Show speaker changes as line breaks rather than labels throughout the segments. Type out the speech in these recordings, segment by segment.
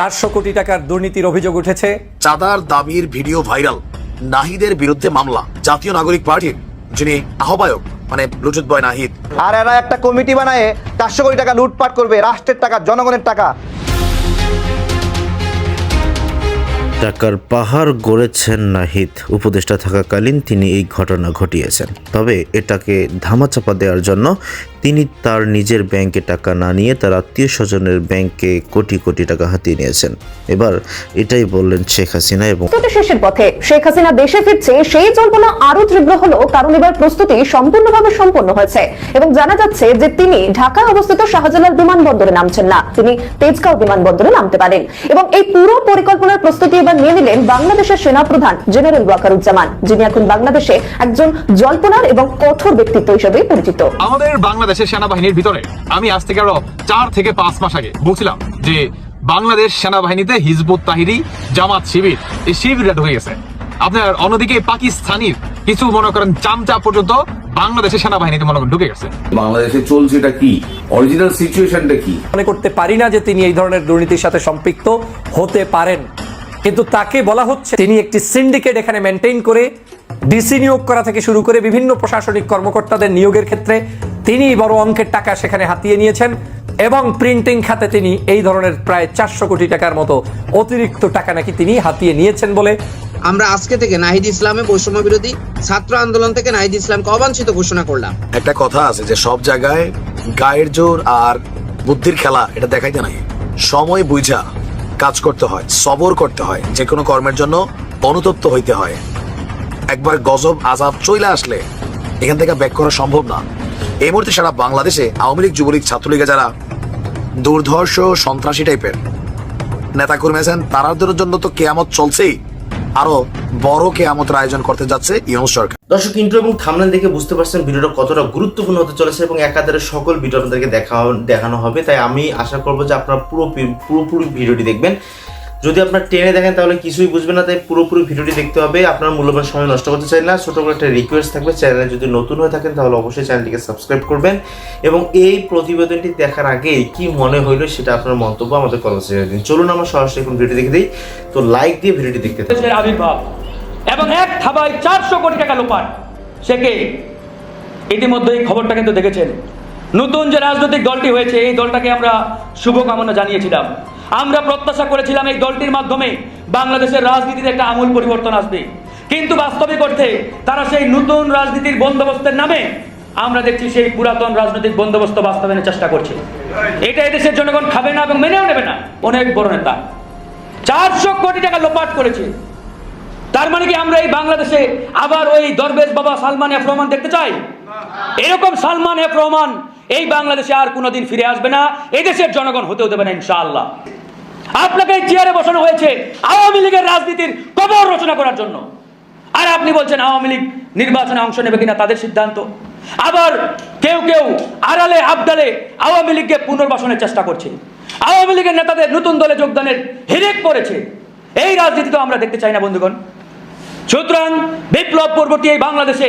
চারশো কোটি টাকার দুর্নীতির অভিযোগ উঠেছে।
চাঁদার দাবির ভিডিও ভাইরাল। নাহিদের বিরুদ্ধে মামলা। জাতীয় নাগরিক পার্টির যিনি আহ্বায়ক মানে ব্লুটুথ বয় নাহিদ।
আর এরা একটা কমিটি বানায় চারশো কোটি টাকা লুটপাট করবে রাষ্ট্রের টাকা জনগণের টাকা।
টাকার পাহাড় গড়েছেন নাহিদ। উপদেষ্টা থাকাকালীন তিনি এই ঘটনা ঘটিয়েছেন। তবে এটাকে ধামাচাপা দেওয়ার জন্য তিনি তার নিজের ব্যাংকে টাকা না নিয়ে তার আত্মীয় স্বজনের ব্যাংকে কোটি কোটি টাকা হাতিয়ে নিয়েছেন। এবার এটাই বললেন শেখ হাসিনা এবং
শেষের পথে শেখ হাসিনা দেশে ফিরছে সেই জল্পনা আরও তীব্র হলো কারণ এবার প্রস্তুতি সম্পূর্ণভাবে সম্পন্ন হয়েছে এবং জানা যাচ্ছে যে তিনি ঢাকা অবস্থিত শাহজালাল বিমানবন্দরে নামছেন না তিনি তেজগাঁও বিমানবন্দরে নামতে পারেন এবং এই পুরো পরিকল্পনার প্রস্তুতি এবার নিয়ে নিলেন বাংলাদেশের সেনাপ্রধান জেনারেল ওয়াকারুজ্জামান যিনি এখন বাংলাদেশে একজন জল্পনার এবং কঠোর ব্যক্তিত্ব হিসেবে পরিচিত।
আমাদের বাংলাদেশের সেনাবাহিনীর ভিতরে। আমি আজ থেকে আরও চার থেকে পাঁচ মাস আগে বলছিলাম যে বাংলাদেশ সেনাবাহিনীতে হিজবুত তাহিরি জামাত শিবির এই শিবিরটা ঢুকে গেছে। আপনার অন্যদিকে পাকিস্তানির কিছু মনে করেন চামচা পর্যন্ত বাংলাদেশের সেনাবাহিনীতে মনে করেন ঢুকে গেছে।
বাংলাদেশে চলছেটা কি? অরিজিনাল সিচুয়েশনটা কি?
মনে করতে পারি না যে তিনি এই ধরনের দুর্নীতির সাথে সম্পৃক্ত হতে পারেন। কিন্তু তাকে বলা হচ্ছে তিনি একটি সিন্ডিকেট এখানে মেনটেন করে ডিসি নিয়োগ করা থেকে শুরু করে বিভিন্ন প্রশাসনিক কর্মকর্তাদের নিয়োগের ক্ষেত্রে তিনি বড় অঙ্কের টাকা সেখানে হাতিয়ে নিয়েছেন এবং প্রিন্টিং খাতে তিনি এই ধরনের প্রায় চারশো কোটি টাকার মতো অতিরিক্ত টাকা নাকি তিনি হাতিয়ে নিয়েছেন বলে
আমরা আজকে থেকে নাহিদ ইসলামে বৈষম্য বিরোধী ছাত্র আন্দোলন থেকে নাহিদ ইসলামকে অবাঞ্ছিত ঘোষণা করলাম।
একটা কথা আছে যে সব জায়গায় গায়ের জোর আর বুদ্ধির খেলা এটা দেখাইতে নাই। সময় বুঝা কাজ করতে হয় সবর করতে হয় যে কোনো কর্মের জন্য অনুতপ্ত হইতে হয়। একবার গজব আজাব চলে আসলে এখান থেকে ব্যাক করা সম্ভব না। এই মুহূর্তে সারা বাংলাদেশে আওয়ামী লীগ, যুবলীগ ছাত্রলীগে যারা দুর্ধর্ষ, সন্ত্রাসী টাইপের নেতা কর্মী আছেন, তারাদের জন্য তো কেয়ামত চলছেই। আরও বড় কেয়ামতের আয়োজন করতে যাচ্ছে ইউনুস সরকার।
দর্শক ইন্ট্রো এবং থামনেল দেখে বুঝতে পারছেন ভিডিওটা কতটা গুরুত্বপূর্ণ হতে চলেছে এবং একাধারে সকল ভিডিও আপনাদেরকে দেখা দেখানো হবে। তাই আমি আশা করব যে আপনারা পুরো পুরোপুরি ভিডিওটি দেখবেন। যদি আপনার টেনে দেখেন, তাহলে কিছুই বুঝবেন না, তাই পুরোপুরি ভিডিওটি দেখতে হবে। আপনার মূল্যবান সময় নষ্ট করতে চাই না, ছোট করে একটা রিকোয়েস্ট থাকবে। চ্যানেলে যদি নতুন হয়ে থাকেন, তাহলে অবশ্যই চ্যানেলটিকে সাবস্ক্রাইব করবেন। এবং এই প্রতিবেদনটি দেখার আগে কি মনে হইল সেটা আপনার মন্তব্য আমাদের কর্মসূচি দিন। চলুন আমরা সরাসরি এখন ভিডিও দেখে দিই। তো লাইক দিয়ে ভিডিওটি দেখতে থাকুন।
আবির্ভাব এবং এক থাবায় চারশো কোটি টাকা লোপাট। সে কে? ইতিমধ্যে এই খবরটা কিন্তু দেখেছেন। নতুন যে রাজনৈতিক দলটি হয়েছে, এই দলটাকে আমরা শুভকামনা জানিয়েছিলাম। আমরা প্রত্যাশা করেছিলাম এই দলটির মাধ্যমে বাংলাদেশের রাজনীতিতে একটা আমূল পরিবর্তন আসবে। কিন্তু বাস্তবিক অর্থে তারা সেই নতুন রাজনীতির বন্দোবস্তের নামে আমরা দেখছি সেই পুরাতন রাজনৈতিক বন্দোবস্ত বাস্তবায়নের চেষ্টা করছে। এটা এদেশের জনগণ খাবে না এবং মেনেও নেবে না, অনেক বড় নেতা। চারশো কোটি টাকা লোপাট করেছে। তার মানে কি আমরা এই বাংলাদেশে আবার ওই দরবেশ বাবা সালমান এফ রহমান দেখতে চাই? এরকম সালমান এফ রহমান এই বাংলাদেশে আর কোনোদিন ফিরে আসবে না এই দেশের জনগণ হতেও দেবে না ইনশাআল্লাহ। আপনাকে চেয়ারে বসানো হয়েছে আওয়ামী লীগের রাজনীতির কবর রচনা করার জন্য। আর আপনি বলছেন আওয়ামী লীগ নির্বাচনে অংশ নেবে কিনা তাদের সিদ্ধান্ত। আবার কেউ কেউ আড়ালে, আবদালে আওয়ামী লীগকে পুনর্বাসনের চেষ্টা করছে। আওয়ামী লীগের নেতাদের নতুন দলে যোগদানের হিরেক করেছে। এই রাজনীতি তো আমরা দেখতে চাই না, বন্ধুগণ। সুতরাং বিপ্লব পূর্ববর্তী এই বাংলাদেশে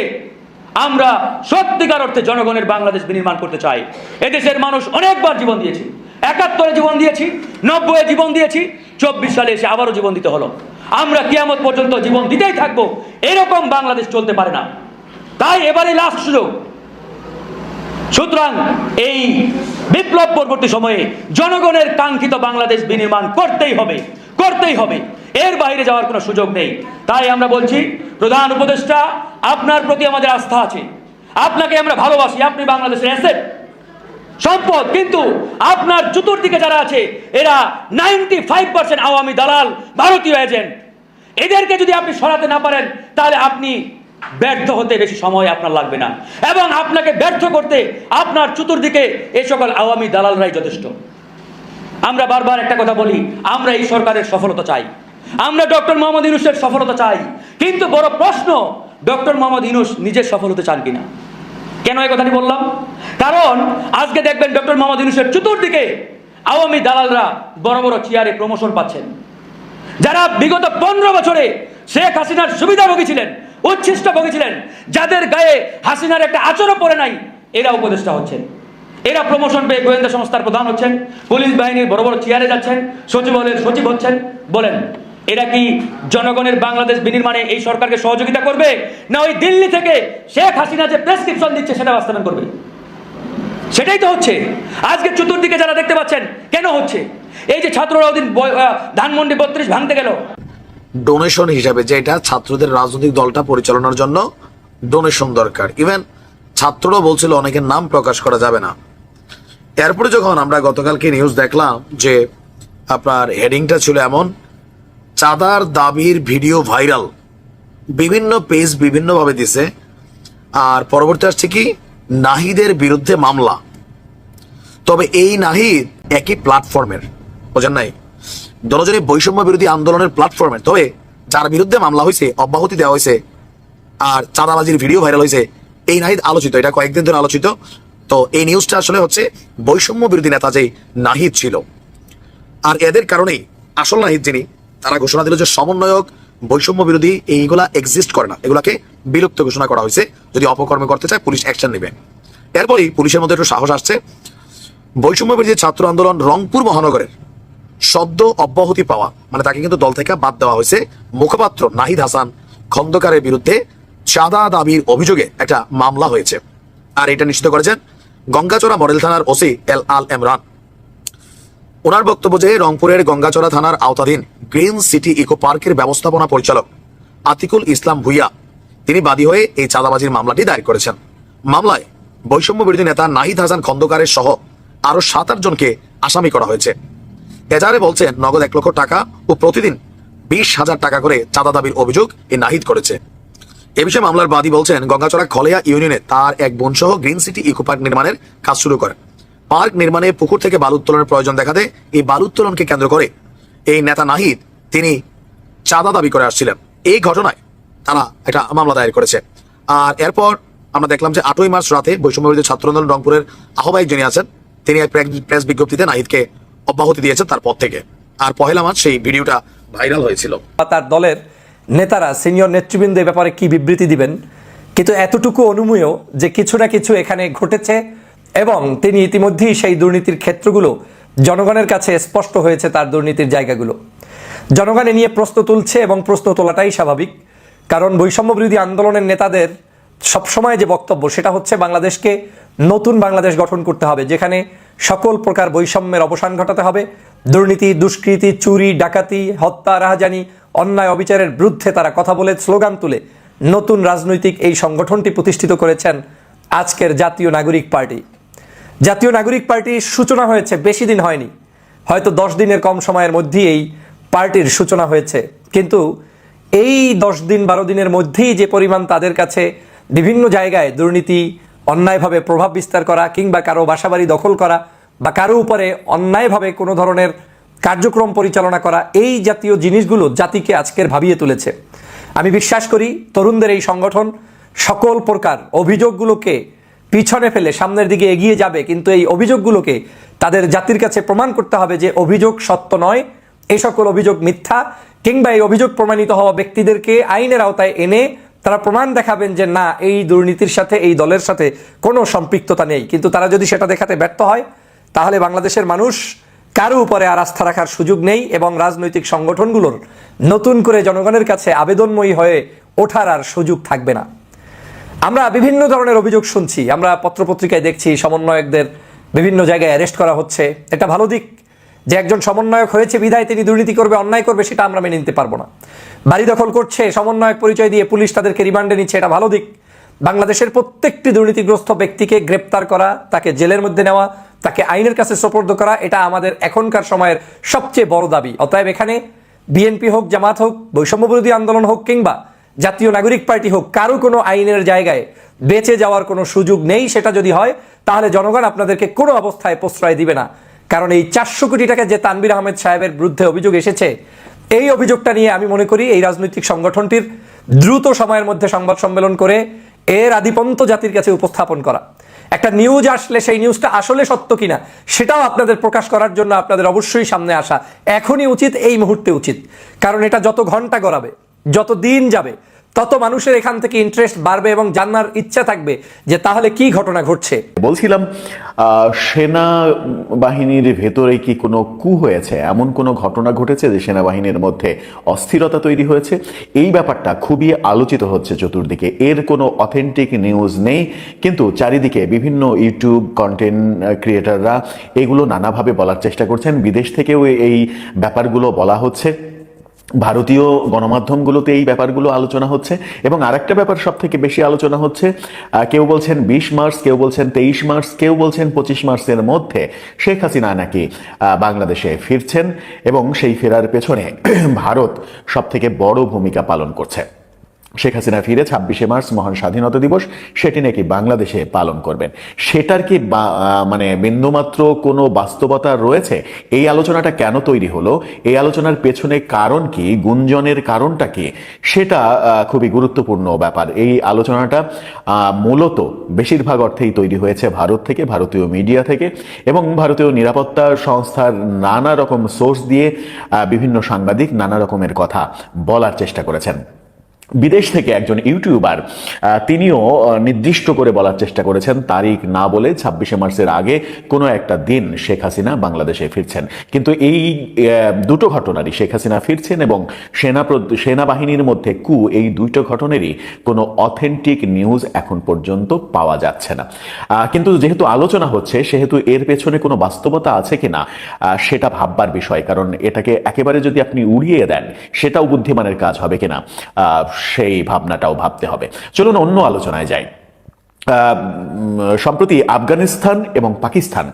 আমরা সত্যিকার অর্থে জনগণের বাংলাদেশ বিনির্মাণ করতে চাই। এদেশের মানুষ অনেকবার জীবন দিয়েছি। একাত্তরে জীবন দিয়েছি নব্বই জীবন দিয়েছি, চব্বিশ সালে এসে আবারও জীবন দিতে হলো। আমরা কিয়ামত পর্যন্ত জীবন দিতেই থাকব, এরকম বাংলাদেশ চলতে পারে না। তাই এবারে লাস্ট সুযোগ। সুতরাং এই বিপ্লব পরবর্তী সময়ে জনগণের কাঙ্ক্ষিত বাংলাদেশ বিনির্মাণ করতেই হবে করতেই হবে। এর বাইরে যাওয়ার কোনো সুযোগ নেই। তাই আমরা বলছি, প্রধান উপদেষ্টা, আপনার প্রতি আমাদের আস্থা আছে। আপনাকে আমরা ভালোবাসি, আপনি বাংলাদেশের অ্যাসেট সম্পদ, কিন্তু আপনার চতুর্দিকে যারা আছে, এরা নাইনটি ফাইভ পার্সেন্ট আওয়ামী দালাল, ভারতীয় এজেন্ট এদেরকে যদি আপনি সরাতে না পারেন, তাহলে আপনি ব্যর্থ হতে বেশি সময় আপনার লাগবে না। এবং আপনাকে ব্যর্থ করতে আপনার চতুর্দিকে এই সকল আওয়ামী দালালরাই যথেষ্ট। আমরা বারবার একটা কথা বলি, আমরা এই সরকারের সফলতা চাই। আমরা ডক্টর মোহাম্মদ ইউনুসের সফলতা চাই। কিন্তু বড় প্রশ্ন, ডক্টর মোহাম্মদ ইউনুস নিজের সফলতা চান কিনা? কেন এই কথাটি বললাম? কারণ আজকে দেখবেন ডক্টর মোহাম্মদ ইউনুসের চতুর্দিকে আওয়ামী দালালরা বড় বড় চেয়ারে প্রমোশন পাচ্ছেন। যারা বিগত পনেরো বছরে শেখ হাসিনার সুবিধাভোগী ছিলেন, উচ্ছিষ্ট ভোগী ছিলেন, যাদের গায়ে হাসিনার একটা আচরও পড়ে নাই, এরা উপদেষ্টা হচ্ছেন। এরা প্রমোশন পেয়ে গোয়েন্দা সংস্থার প্রধান হচ্ছেন, পুলিশ বাহিনীর বড় বড় চেয়ারে যাচ্ছেন, সচিবালয়ের সচিব হচ্ছেন, বলেন। এরা কি জনগণের বাংলাদেশ বিনির্মাণে এই সরকারকে সহযোগিতা করবে? না ওই দিল্লি থেকে শেখ হাসিনা যে প্রেসক্রিপশন দিচ্ছে সেটা বাস্তবায়ন করবে? সেটাই তো হচ্ছে। আজকে চতুর্দিকে যারা দেখতে পাচ্ছেন, কেন হচ্ছে? এই যে ছাত্ররা ওদিন ধানমন্ডি বত্রিশ ভাঙতে গেল।
ডোনেশন হিসাবে যেটা ছাত্রদের রাজনৈতিক দলটা পরিচালনার জন্য ডোনেশন দরকার। ইভেন ছাত্ররা বলছিল অনেকের নাম প্রকাশ করা যাবে না। এরপরে যখন আমরা গতকালকে নিউজ দেখলাম যে আপনার হেডিংটা ছিল এমন চাঁদার দাবির ভিডিও ভাইরাল। বিভিন্ন পেজ বিভিন্নভাবে দিছে। আর পরবর্তী আসছে কি? নাহিদের বিরুদ্ধে মামলা। তবে এই নাহিদ একই প্ল্যাটফর্মের বোঝেন নাই? দলজনী বৈষম্য বিরোধী আন্দোলনের প্ল্যাটফর্মের তবে যার বিরুদ্ধে মামলা হয়েছে অব্যাহতি দেওয়া হয়েছে আর চাঁদাবাজির ভিডিও ভাইরাল হয়েছে এই নাহিদ আলোচিত। এটা কয়েকদিন ধরে আলোচিত। তো এই নিউজটা আসলে হচ্ছে বৈষম্য বিরোধী নেতা যে নাহিদ ছিল। আর এদের কারণেই আসল নাহিদ যিনি তারা ঘোষণা দিল যে সমন্বয়ক বৈষম্য বিরোধী এইগুলা এক্সিস্ট করে না। এগুলাকে বিলুপ্ত ঘোষণা করা হয়েছে। যদি অপকর্মে করতে চায়, পুলিশ অ্যাকশন নেবে। এরপরই পুলিশের মধ্যে একটু সাহস আসছে। বৈষম্য বিরোধী ছাত্র আন্দোলন রংপুর মহানগরের সদ্য অব্যাহতি পাওয়া মানে তাকে কিন্তু দল থেকে বাদ দেওয়া হয়েছে। মুখপাত্র নাহিদ হাসান খন্দকারের বিরুদ্ধে চাঁদা দাবির অভিযোগে একটা মামলা হয়েছে। আর এটা নিশ্চিত করেছেন গঙ্গাচড়া মডেল থানার ওসি এল আল এমরান। ওনার বক্তব্য যে রংপুরের গঙ্গাচড়া থানার আওতাধীন গ্রিন সিটি ইকো পার্কের ব্যবস্থাপনা পরিচালক আতিকুল ইসলাম ভুইয়া, তিনি বাদী হয়ে এই চাঁদাবাজির মামলাটি দায়ের করেছেন। মামলায় বৈষম্য বিরোধী নেতা নাহিদ হাসান খন্দকারের সহ আরও সাত, আট জনকে আসামি করা হয়েছে। এজারে বলছেন নগদ এক লক্ষ টাকা ও প্রতিদিন বিশ হাজার টাকা করে চাঁদা দাবির অভিযোগ এই নাহিদ করেছে। এ বিষয়ে মামলার বাদী বলছেন, গঙ্গাচড়া খলেয়া ইউনিয়নে তার এক বোন সহ গ্রিন সিটি ইকো পার্ক নির্মাণের কাজ শুরু করেন। পার্ক নির্মাণে পুকুর থেকে বালু উত্তোলনের প্রয়োজন দেখাতে এই বালু উত্তোলনকে কেন্দ্র করে এই নেতা নাহিদ, তিনি চাঁদা দাবি করে আসছিলেন। এই ঘটনায় তারা একটা মামলা দায়ের করেছে। আর এরপর আমরা দেখলাম যে আটই মার্চ রাতে বৈষম্য বিরোধী ছাত্র আন্দোলন রংপুরের আহ্বায়ক যিনি আছেন, তিনি এক প্রেস- বিজ্ঞপ্তিতে নাহিদকে অব্যাহতি দিয়েছেন তার পর থেকে। আর পহেলা মার্চ সেই ভিডিওটা ভাইরাল হয়েছিল।
তার দলের নেতারা, সিনিয়র নেতৃবৃন্দ এ ব্যাপারে কি বিবৃতি দিবেন? কিন্তু এতটুকু অনুমেয় যে কিছু না কিছু এখানে ঘটেছে এবং তিনি ইতিমধ্যেই সেই দুর্নীতির ক্ষেত্রগুলো জনগণের কাছে স্পষ্ট হয়েছে তার দুর্নীতির জায়গাগুলো। জনগণ এ নিয়ে প্রশ্ন তুলছে এবং প্রশ্ন তোলাটাই স্বাভাবিক। কারণ বৈষম্য বিরোধী আন্দোলনের নেতাদের সবসময় যে বক্তব্য সেটা হচ্ছে বাংলাদেশকে নতুন বাংলাদেশ গঠন করতে হবে, যেখানে সকল প্রকার বৈষম্যের অবসান ঘটাতে হবে। দুর্নীতি, দুষ্কৃতি, চুরি, ডাকাতি, হত্যা, রাহাজানি, অন্যায়, অবিচারের বিরুদ্ধে তারা কথা বলে স্লোগান তুলে নতুন রাজনৈতিক এই সংগঠনটি প্রতিষ্ঠিত করেছেন আজকের জাতীয় নাগরিক পার্টি। জাতীয় নাগরিক পার্টির সূচনা হয়েছে, বেশি দিন হয়নি। হয়তো দশ দিনের কম সময়ের মধ্যেই এই পার্টির সূচনা হয়েছে। কিন্তু এই দশ দিন, বারো দিনের মধ্যেই যে পরিমাণ তাদের কাছে বিভিন্ন জায়গায় দুর্নীতি, অন্যায়ভাবে প্রভাব বিস্তার করা কিংবা কারও বাসাবাড়ি দখল করা বা কারও উপরে অন্যায়ভাবে কোনো ধরনের কার্যক্রম পরিচালনা করা, এই জাতীয় জিনিসগুলো জাতিকে আজকের ভাবিয়ে তুলেছে। আমি বিশ্বাস করি তরুণদের এই সংগঠন সকল প্রকার অভিযোগগুলোকে পিছনে ফেলে সামনের দিকে এগিয়ে যাবে, কিন্তু এই অভিযোগগুলোকে তাদের জাতির কাছে প্রমাণ করতে হবে যে অভিযোগ সত্য নয়। এই সকল অভিযোগ মিথ্যা, কিংবা এই অভিযোগ প্রমাণিত হওয়া ব্যক্তিদেরকে আইনের আওতায় এনে তারা প্রমাণ দেখাবেন যে না, এই দুর্নীতির সাথে, এই দলের সাথে কোনো সম্পৃক্ততা নেই। কিন্তু তারা যদি সেটা দেখাতে ব্যর্থ হয়, তাহলে বাংলাদেশের মানুষ কারও উপরে আর আস্থা রাখার সুযোগ নেই এবং রাজনৈতিক সংগঠনগুলোর নতুন করে জনগণের কাছে আবেদনময়ী হয়ে ওঠার আর সুযোগ থাকবে না। আমরা বিভিন্ন ধরনের অভিযোগ শুনছি। আমরা পত্রপত্রিকায় দেখছি সমন্বয়কদের বিভিন্ন জায়গায় অ্যারেস্ট করা হচ্ছে। এটা ভালো দিক, যে একজন সমন্বয়ক হয়েছে বিধায় তিনি দুর্নীতি করবে, অন্যায় করবে, সেটা আমরা মেনে নিতে পারব না। বাড়ি দখল করছে, সমন্বয়ক পরিচয় দিয়ে পুলিশ তাদেরকে রিমান্ডে নিচ্ছে, এটা ভালো দিক। বাংলাদেশের প্রত্যেকটি দুর্নীতিগ্রস্ত ব্যক্তিকে গ্রেপ্তার করা, তাকে জেলের মধ্যে নেওয়া, তাকে আইনের কাছে সোপর্দ করা, এটা আমাদের এখনকার সময়ের সবচেয়ে বড় দাবি। অতএব এখানে বিএনপি হোক, জামাত হোক বৈষম্য বিরোধী আন্দোলন হোক কিংবা জাতীয় নাগরিক পার্টি হোক, কারও কোনো আইনের জায়গায় বেঁচে যাওয়ার কোনো সুযোগ নেই, সেটা যদি হয়, তাহলে জনগণ আপনাদেরকে কোনো অবস্থায় প্রশ্রয় দিবে না। কারণ এই চারশো কোটি টাকা যে তানবির আহমেদ সাহেবের বিরুদ্ধে অভিযোগ এসেছে, এই অভিযোগটা নিয়ে আমি মনে করি এই রাজনৈতিক সংগঠনটির দ্রুত সময়ের মধ্যে সংবাদ সম্মেলন করে এর আদিপন্ত জাতির কাছে উপস্থাপন করা। একটা নিউজ আসলে সেই নিউজটা আসলে সত্য কিনা, সেটাও আপনাদের প্রকাশ করার জন্য আপনাদের অবশ্যই সামনে আসা। এখনই উচিত, এই মুহূর্তে উচিত। কারণ এটা যত ঘণ্টা গড়াবে যত দিন যাবে, তত মানুষের এখান থেকে ইন্টারেস্ট বাড়বে এবং জানার ইচ্ছা থাকবে যে তাহলে কি ঘটনা ঘটছে।
বলছিলাম সেনা বাহিনীর ভেতরে কি কোনো কু হয়েছে? এমন কোনো ঘটনা ঘটেছে যে সেনাবাহিনীর মধ্যে অস্থিরতা তৈরি হয়েছে? এই ব্যাপারটা খুবই আলোচিত হচ্ছে চতুর্দিকে। এর কোনো অথেন্টিক নিউজ নেই, কিন্তু চারিদিকে বিভিন্ন ইউটিউব কন্টেন্ট ক্রিয়েটাররা এগুলো নানাভাবে বলার চেষ্টা করছেন। বিদেশ থেকেও এই ব্যাপারগুলো বলা হচ্ছে। ভারতীয় গণমাধ্যমগুলোতে এই ব্যাপারগুলো আলোচনা হচ্ছে এবং আরেকটা ব্যাপার সব থেকে বেশি আলোচনা হচ্ছে কেউ বলছেন বিশ মার্চ, কেউ বলছেন তেইশ মার্চ, কেউ বলছেন পঁচিশ মার্চের মধ্যে শেখ হাসিনা নাকি বাংলাদেশে ফিরছেন এবং সেই ফেরার পেছনে ভারত সব থেকে বড় ভূমিকা পালন করছে। শেখ হাসিনা ফিরে ছাব্বিশে মার্চ মহান স্বাধীনতা দিবস, সেটি নাকি বাংলাদেশে পালন করবেন? সেটার কি মানে বিন্দুমাত্র কোনো বাস্তবতা রয়েছে? এই আলোচনাটা কেন তৈরি হলো? এই আলোচনার পেছনে কারণ কি? গুঞ্জনের কারণটা কি? সেটা খুবই গুরুত্বপূর্ণ ব্যাপার। এই আলোচনাটা মূলত বেশিরভাগ অর্থেই তৈরি হয়েছে ভারত থেকে, ভারতীয় মিডিয়া থেকে এবং ভারতীয় নিরাপত্তা সংস্থার নানা রকম সোর্স দিয়ে বিভিন্ন সাংবাদিক নানা রকমের কথা বলার চেষ্টা করেছেন। বিদেশ থেকে একজন ইউটিউবার তিনিও নির্দিষ্ট করে বলার চেষ্টা করেছেন তারিখ না বলে ছাব্বিশে মার্চের আগে কোনো একটা দিন শেখ হাসিনা বাংলাদেশে ফিরছেন। কিন্তু এই দুটো ঘটনারই শেখ হাসিনা ফিরছেন এবং সেনা সেনাবাহিনীর মধ্যে কু এই দুইটো ঘটনারই কোনো অথেন্টিক নিউজ এখন পর্যন্ত পাওয়া যাচ্ছে না। কিন্তু যেহেতু আলোচনা হচ্ছে সেহেতু এর পেছনে কোনো বাস্তবতা আছে কিনা আহ, সেটা ভাববার বিষয়। কারণ এটাকে একেবারে যদি আপনি উড়িয়ে দেন সেটাও বুদ্ধিমানের কাজ হবে কিনা? সেই ভাবনাটাও ভাবতে হবে। চলুন অন্য আলোচনায় যাই। সম্প্রতি আফগানিস্তান এবং পাকিস্তান,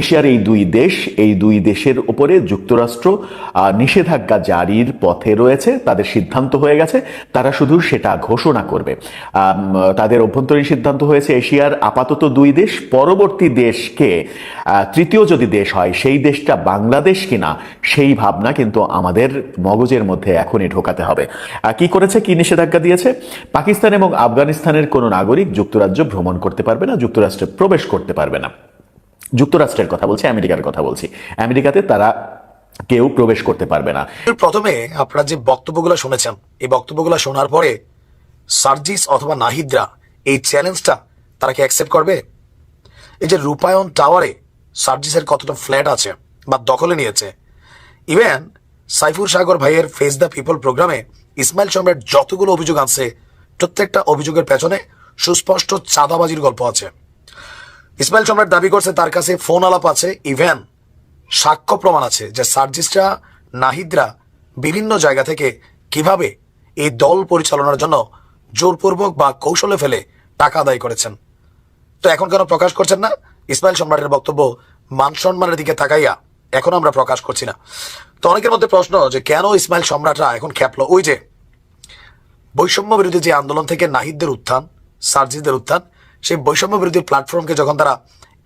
এশিয়ার এই দুই দেশ, এই দুই দেশের উপরে যুক্তরাষ্ট্র নিষেধাজ্ঞা জারির পথে রয়েছে, তাদের সিদ্ধান্ত হয়ে গেছে, তারা শুধু সেটা ঘোষণা করবে। তাদের অভ্যন্তরীণ সিদ্ধান্ত হয়েছে এশিয়ার আপাতত দুই দেশ, পরবর্তী দেশকে তৃতীয় যদি দেশ হয়, সেই দেশটা বাংলাদেশ কিনা, সেই ভাবনা কিন্তু আমাদের মগজের মধ্যে এখনই ঢোকাতে হবে। কি করেছে, কি নিষেধাজ্ঞা দিয়েছে? পাকিস্তান এবং আফগানিস্তানের কোনো নাগরিক যুক্তরাজ্য ভ্রমণ করতে পারবে না, যুক্তরাষ্ট্রে প্রবেশ করতে পারবে না। যুক্তরাষ্ট্রের কথা বলছি, আমেরিকার কথা বলছি। আমেরিকাতে তারা কেউ প্রবেশ করতে পারবে না।
প্রথমে আপনারা যে বক্তব্যগুলো শুনেছেন, এই বক্তব্যগুলো শোনার পরে সার্জিস অথবা নাহিদরা এই চ্যালেঞ্জটা তারা কি অ্যাকসেপ্ট করবে? এই যে রূপায়ণ টাওয়ারে সার্জিসের কতটা ফ্ল্যাট আছে বা দখলে নিয়েছে। ইভেন সাইফুর সাগর ভাইয়ের ফেস দ্য পিপল প্রোগ্রামে ইসমাইল সম্রাট যতগুলো অভিযোগ আনছে, প্রত্যেকটা অভিযোগের পেছনে সুস্পষ্ট চাঁদাবাজির গল্প আছে। ইসমাইল সম্রাট দাবি করছে তার কাছে ফোন আলাপ আছে, ইভেন সাক্ষ্য প্রমাণ আছে যে সার্জিস্টরা নাহিদরা বিভিন্ন জায়গা থেকে কীভাবে এই দল পরিচালনার জন্য জোরপূর্বক বা কৌশলে ফেলে টাকা আদায় করেছেন। তো এখন কেন প্রকাশ করছেন না? ইসমাইল সম্রাটের বক্তব্য মান সম্মানের দিকে তাকাইয়া এখন আমরা প্রকাশ করছি না। তো অনেকের মধ্যে প্রশ্ন যে কেন ইসমাইল সম্রাটরা এখন খেপলো? ওই যে বৈষম্য বিরোধী যে আন্দোলন থেকে নাহিদদের উত্থান সার্জিদের উত্থান, সেই বৈষম্য বিরোধী প্ল্যাটফর্মকে যখন তারা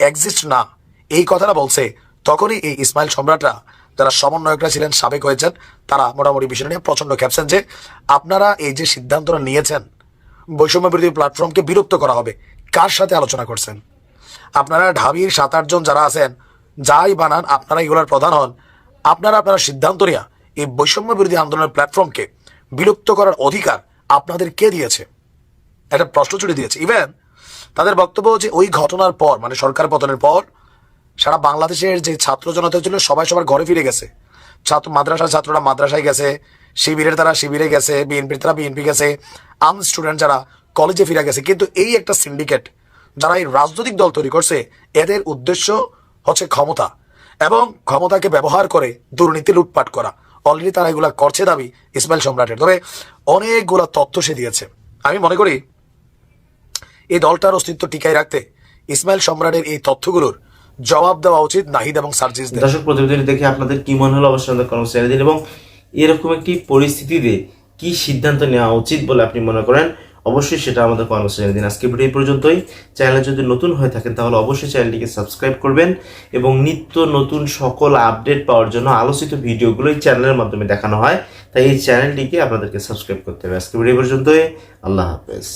এক্সিস্ট না, এই কথাটা বলছে, তখনই এই ইসমাইল সম্রাটরা, যারা সমন্বয়করা ছিলেন, সাবেক হয়েছেন, তারা মোটামুটি বিষয়টা নিয়ে প্রচণ্ড খেপছেন যে, আপনারা এই যে সিদ্ধান্তটা নিয়েছেন বৈষম্য বিরোধী প্ল্যাটফর্মকে বিরক্ত করা হবে, কার সাথে আলোচনা করছেন? আপনারা ঢাবির সাত আটজন যারা আছেন, যাই বানান, আপনারা এগুলোর প্রধান হন, আপনারা আপনারা সিদ্ধান্ত নেওয়া এই বৈষম্য বিরোধী আন্দোলনের প্ল্যাটফর্মকে বিলুপ্ত করার অধিকার আপনাদের কে দিয়েছে? একটা প্রশ্ন ছুড়ে দিয়েছে। ইভেন তাদের বক্তব্য যে ওই ঘটনার পর মানে সরকার পতনের পর, সারা বাংলাদেশের যে ছাত্র জনতা ছিল সবাই সবার ঘরে ফিরে গেছে। ছাত্র মাদ্রাসার ছাত্ররা মাদ্রাসায় গেছে, শিবিরের তারা শিবিরে গেছে, বিএনপির তারা বিএনপি গেছে আর্ম স্টুডেন্ট যারা কলেজে ফিরে গেছে। কিন্তু এই একটা সিন্ডিকেট যারা এই রাজনৈতিক দল তৈরি করছে, এদের উদ্দেশ্য হচ্ছে ক্ষমতা এবং ক্ষমতাকে ব্যবহার করে দুর্নীতি লুটপাট করা। অলরেডি তারা এগুলা করছে দাবি ইসমাইল সম্রাটের। তবে অনেকগুলা তথ্য সে দিয়েছে। আমি মনে করি এই দলটার অস্তিত্ব টিকায় রাখতে ইসমাইল সম্রাটের এই তথ্যগুলোর জবাব দেওয়া উচিত নাহিদ এবং সার্জিসদের
দর্শক প্রতিবেদনটি দেখে আপনাদের কি মনে হলো? অবশ্যই আমাদের জানিয়ে দিন এবং এরকম একটি পরিস্থিতিতে কি সিদ্ধান্ত নেওয়া উচিত বলে আপনি মনে করেন? অবশ্যই সেটা আমাদের জানিয়ে দিন। আজকে ভিডিও এই পর্যন্তই। চ্যানেলে যদি নতুন হয়ে থাকেন তাহলে অবশ্যই চ্যানেলটিকে সাবস্ক্রাইব করবেন এবং নিত্য নতুন সকল আপডেট পাওয়ার জন্য আলোচিত ভিডিওগুলো এই চ্যানেলের মাধ্যমে দেখানো হয়। তাই এই চ্যানেলটিকে আপনাদেরকে সাবস্ক্রাইব করতে হবে। আজকে ভিডিও পর্যন্তই। আল্লাহ হাফেজ।